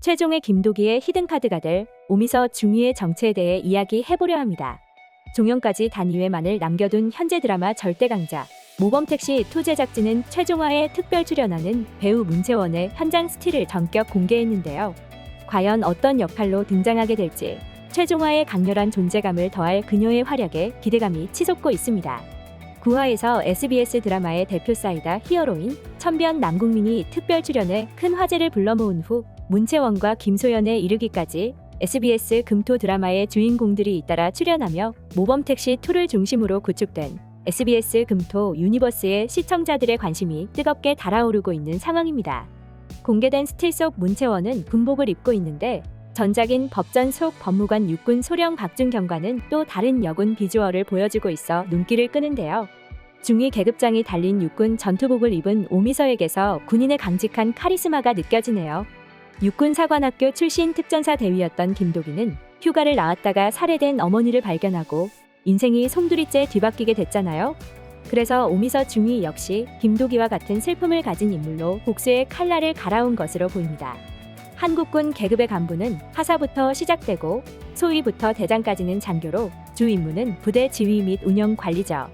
최종의 김도기의 히든카드가 될 오미서 중위의 정체에 대해 이야기해보려 합니다. 종영까지 단 2회만을 남겨둔 현재 드라마 절대강자 모범택시 투 제작진은 최종화에 특별 출연하는 배우 문채원의 현장 스틸을 전격 공개했는데요. 과연 어떤 역할로 등장하게 될지 최종화의 강렬한 존재감을 더할 그녀의 활약에 기대감이 치솟고 있습니다. 9화에서 SBS 드라마의 대표 사이다 히어로인 천변 남국민이 특별 출연해 큰 화제를 불러 모은 후 문채원과 김소연에 이르기까지 SBS 금토 드라마의 주인공들이 잇따라 출연하며 모범택시 2를 중심으로 구축된 SBS 금토 유니버스의 시청자들의 관심이 뜨겁게 달아오르고 있는 상황입니다. 공개된 스틸 속 문채원은 군복을 입고 있는데 전작인 법전 속 법무관 육군 소령 박준 경과는 또 다른 여군 비주얼을 보여주고 있어 눈길을 끄는데요. 중위 계급장이 달린 육군 전투복을 입은 오미서에게서 군인의 강직한 카리스마가 느껴지네요. 육군 사관학교 출신 특전사 대위였던 김도기는 휴가를 나왔다가 살해된 어머니를 발견하고 인생이 송두리째 뒤바뀌게 됐잖아요. 그래서 오미서 중위 역시 김도기와 같은 슬픔을 가진 인물로 복수의 칼날을 갈아온 것으로 보입니다. 한국군 계급의 간부는 하사부터 시작되고 소위부터 대장까지는 장교로 주 임무는 부대 지휘 및 운영 관리죠.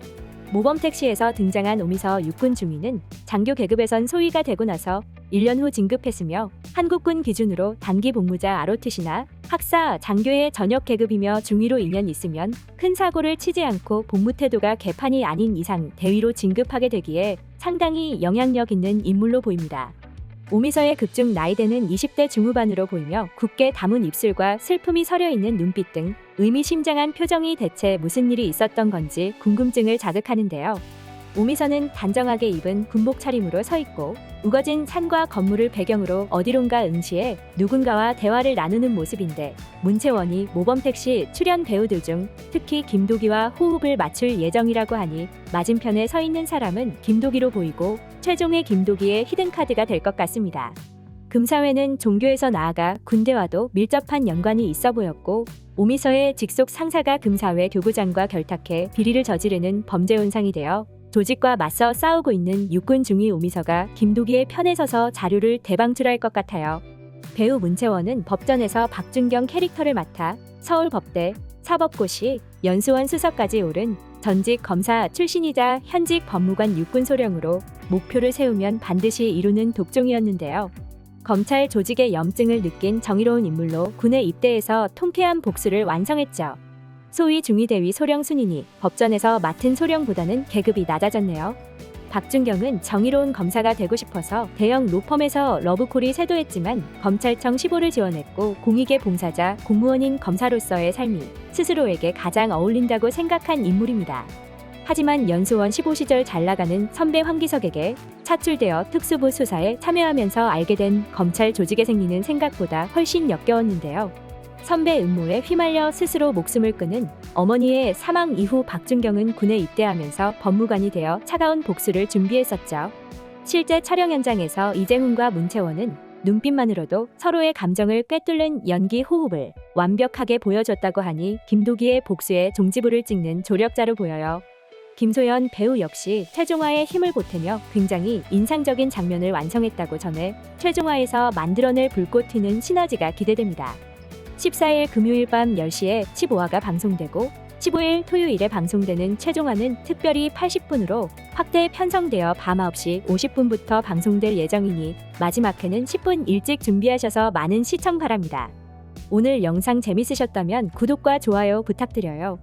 모범 택시에서 등장한 오미서 육군 중위는 장교 계급에선 소위가 되고 나서 1년 후 진급했으며 한국군 기준으로 단기 복무자 아로트시나 학사, 장교의 전역 계급이며 중위로 2년 있으면 큰 사고를 치지 않고 복무 태도가 개판이 아닌 이상 대위로 진급하게 되기에 상당히 영향력 있는 인물로 보입니다. 오미서의 극중 나이대는 20대 중후반으로 보이며 굳게 담은 입술과 슬픔이 서려 있는 눈빛 등 의미심장한 표정이 대체 무슨 일이 있었던 건지 궁금증을 자극하는데요. 오미서는 단정하게 입은 군복 차림으로 서 있고 우거진 산과 건물을 배경으로 어디론가 응시해 누군가와 대화를 나누는 모습인데 문채원이 모범택 시 출연 배우들 중 특히 김도기와 호흡을 맞출 예정이라고 하니 맞은편에 서 있는 사람은 김도기로 보이고 최종의 김도기의 히든카드가 될 것 같습니다. 금사회는 종교에서 나아가 군대와도 밀접한 연관이 있어 보였고 오미서의 직속 상사가 금사회 교구장과 결탁해 비리를 저지르는 범죄 현상이 되어 조직과 맞서 싸우고 있는 육군 중위 오미서가 김도기의 편에 서서 자료를 대방출할 것 같아요. 배우 문채원은 법전에서 박준경 캐릭터를 맡아 서울법대 사법고시 연수원 수석까지 오른 전직 검사 출신이자 현직 법무관 육군 소령으로 목표를 세우면 반드시 이루는 독종이었는데요. 검찰 조직의 염증을 느낀 정의로운 인물로 군에 입대해서 통쾌한 복수를 완성했죠. 소위 중위대위 소령 순인이 법전에서 맡은 소령보다는 계급이 낮아졌네요. 박준경은 정의로운 검사가 되고 싶어서 대형 로펌에서 러브콜이 쇄도했지만 검찰청 15를 지원했고 공익의 봉사자 공무원인 검사로서의 삶이 스스로에게 가장 어울린다고 생각한 인물입니다. 하지만 연수원 15 시절 잘 나가는 선배 황기석에게 차출되어 특수부 수사에 참여하면서 알게 된 검찰 조직에 생기는 생각보다 훨씬 역겨웠는데요. 선배 음모에 휘말려 스스로 목숨을 끊은 어머니의 사망 이후 박준경은 군에 입대하면서 법무관이 되어 차가운 복수를 준비했었죠. 실제 촬영 현장에서 이재훈과 문채원은 눈빛만으로도 서로의 감정을 꿰뚫는 연기 호흡을 완벽하게 보여줬다고 하니 김도기의 복수에 종지부를 찍는 조력자로 보여요. 김소연 배우 역시 최종화에 힘을 보태며 굉장히 인상적인 장면을 완성했다고 전해 최종화에서 만들어낼 불꽃 튀는 시너지가 기대됩니다. 14일 금요일 밤 10시에 15화가 방송되고 15일 토요일에 방송되는 최종화는 특별히 80분으로 확대 편성되어 밤 9시 50분부터 방송될 예정이니 마지막 회는 10분 일찍 준비하셔서 많은 시청 바랍니다. 오늘 영상 재밌으셨다면 구독과 좋아요 부탁드려요.